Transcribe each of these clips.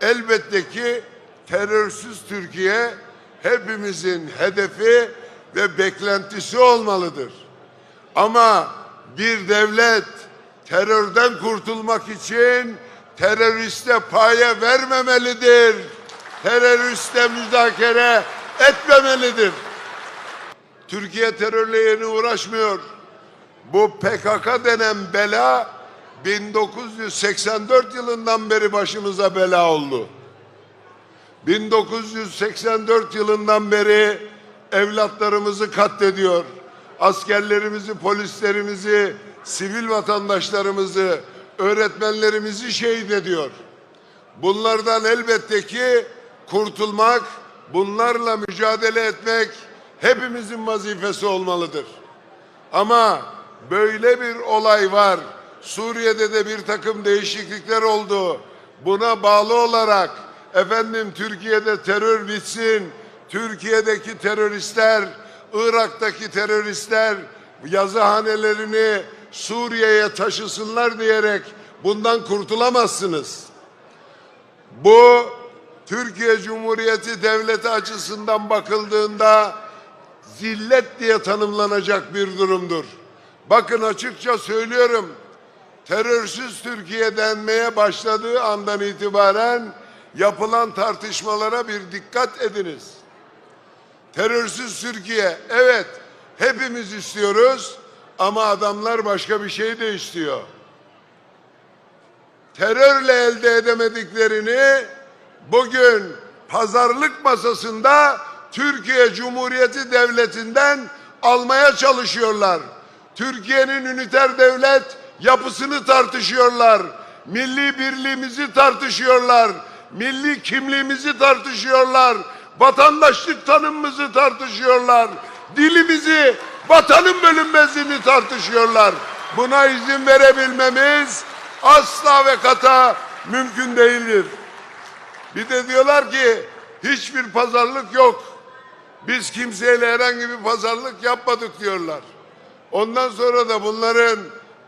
Elbette ki terörsüz Türkiye hepimizin hedefi ve beklentisi olmalıdır. Ama bir devlet terörden kurtulmak için teröriste paye vermemelidir. Teröriste müzakere etmemelidir. Türkiye terörle yeni uğraşmıyor. Bu PKK denen bela 1984 yılından beri başımıza bela oldu. 1984 yılından beri evlatlarımızı katlediyor. Askerlerimizi, polislerimizi, sivil vatandaşlarımızı, öğretmenlerimizi şehit ediyor. Bunlardan elbette ki kurtulmak, bunlarla mücadele etmek hepimizin vazifesi olmalıdır. Ama böyle bir olay var. Suriye'de de bir takım değişiklikler oldu. Buna bağlı olarak efendim Türkiye'de terör bitsin. Türkiye'deki teröristler, Irak'taki teröristler yazıhanelerini Suriye'ye taşısınlar diyerek bundan kurtulamazsınız. Bu Türkiye Cumhuriyeti Devleti açısından bakıldığında zillet diye tanımlanacak bir durumdur. Bakın açıkça söylüyorum. Terörsüz Türkiye denmeye başladığı andan itibaren yapılan tartışmalara bir dikkat ediniz. Terörsüz Türkiye evet hepimiz istiyoruz ama adamlar başka bir şey de istiyor. Terörle elde edemediklerini bugün pazarlık masasında Türkiye Cumhuriyeti Devleti'nden almaya çalışıyorlar. Türkiye'nin üniter devlet yapısını tartışıyorlar. Milli birliğimizi tartışıyorlar. Milli kimliğimizi tartışıyorlar. Vatandaşlık tanımımızı tartışıyorlar. Dilimizi, vatanın bölünmezliğini tartışıyorlar. Buna izin verebilmemiz asla ve kata mümkün değildir. Bir de diyorlar ki hiçbir pazarlık yok. Biz kimseyle herhangi bir pazarlık yapmadık diyorlar. Ondan sonra da bunların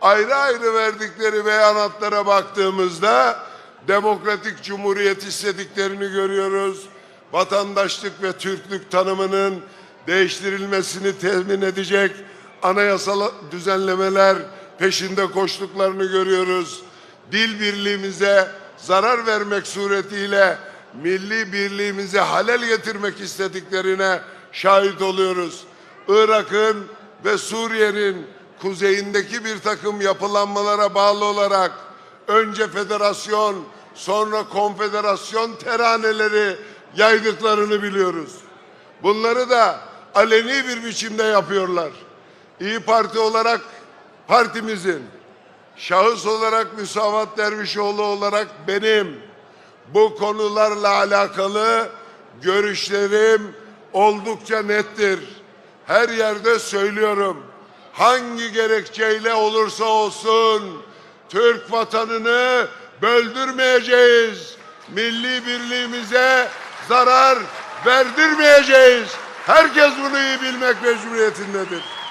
ayrı ayrı verdikleri beyanatlara baktığımızda demokratik cumhuriyet istediklerini görüyoruz. Vatandaşlık ve Türklük tanımının değiştirilmesini temin edecek anayasal düzenlemeler peşinde koştuklarını görüyoruz. Dil birliğimize zarar vermek suretiyle milli birliğimize halel getirmek istediklerine şahit oluyoruz. Irak'ın ve Suriye'nin kuzeyindeki bir takım yapılanmalara bağlı olarak önce federasyon sonra konfederasyon teraneleri yaydıklarını biliyoruz. Bunları da aleni bir biçimde yapıyorlar. İyi Parti olarak partimizin şahıs olarak Müsavat Dervişoğlu olarak benim bu konularla alakalı görüşlerim oldukça nettir. Her yerde söylüyorum. Hangi gerekçeyle olursa olsun Türk vatanını böldürmeyeceğiz. Milli birliğimize zarar verdirmeyeceğiz. Herkes bunu iyi bilmek mecburiyetindedir.